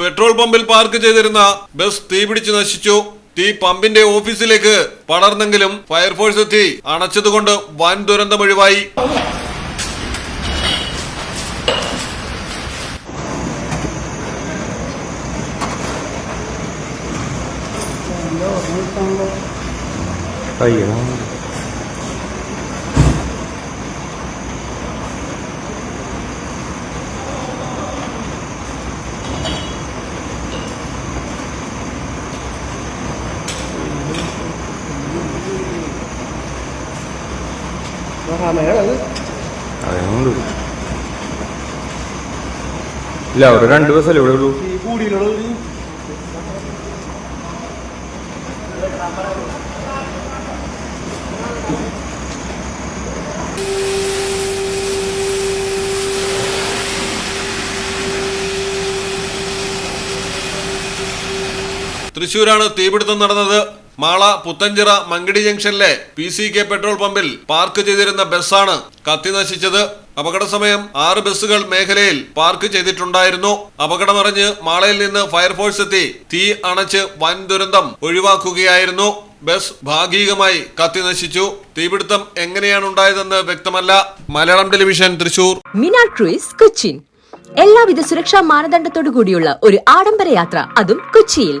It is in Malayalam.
പെട്രോൾ പമ്പിൽ പാർക്ക് ചെയ്തിരുന്ന ബസ് തീപിടിച്ച് നശിച്ചു. തീ പമ്പിന്റെ ഓഫീസിലേക്ക് പടർന്നെങ്കിലും ഫയർഫോഴ്സ് എത്തി അണച്ചതുകൊണ്ട് വൻ ദുരന്തമൊഴിവായി അയ്യോ അതുകൊണ്ട് ഇല്ല അവിടെ രണ്ട് ബസ്സല്ലേ ഇവിടെ ഉള്ളൂ തൃശൂരാണ് തീപിടുത്തം നടന്നത്. മാള പുത്തഞ്ചിറ മങ്കിടി ജംഗ്ഷനിലെ പി സി കെ പെട്രോൾ പമ്പിൽ പാർക്ക് ചെയ്തിരുന്ന ബസ്സാണ് കത്തി നശിച്ചത്. അപകട സമയം ആറ് ബസ്സുകൾ മേഖലയിൽ പാർക്ക് ചെയ്തിട്ടുണ്ടായിരുന്നു. അപകടമറിഞ്ഞ് മാളയിൽ നിന്ന് ഫയർഫോഴ്സ് എത്തി തീ അണച്ച് വൻ ദുരന്തം ഒഴിവാക്കുകയായിരുന്നു. ബസ് ഭാഗികമായി കത്തി നശിച്ചു. തീപിടുത്തം എങ്ങനെയാണ് ഉണ്ടായതെന്ന് വ്യക്തമല്ല. മലയാളം ടെലിവിഷൻ തൃശൂർ. മിനാട്രീസ് കൊച്ചിൻ. എല്ലാവിധ സുരക്ഷാ മാനദണ്ഡത്തോടു കൂടിയുള്ള ഒരു ആഡംബര യാത്ര അതും കൊച്ചിയിൽ.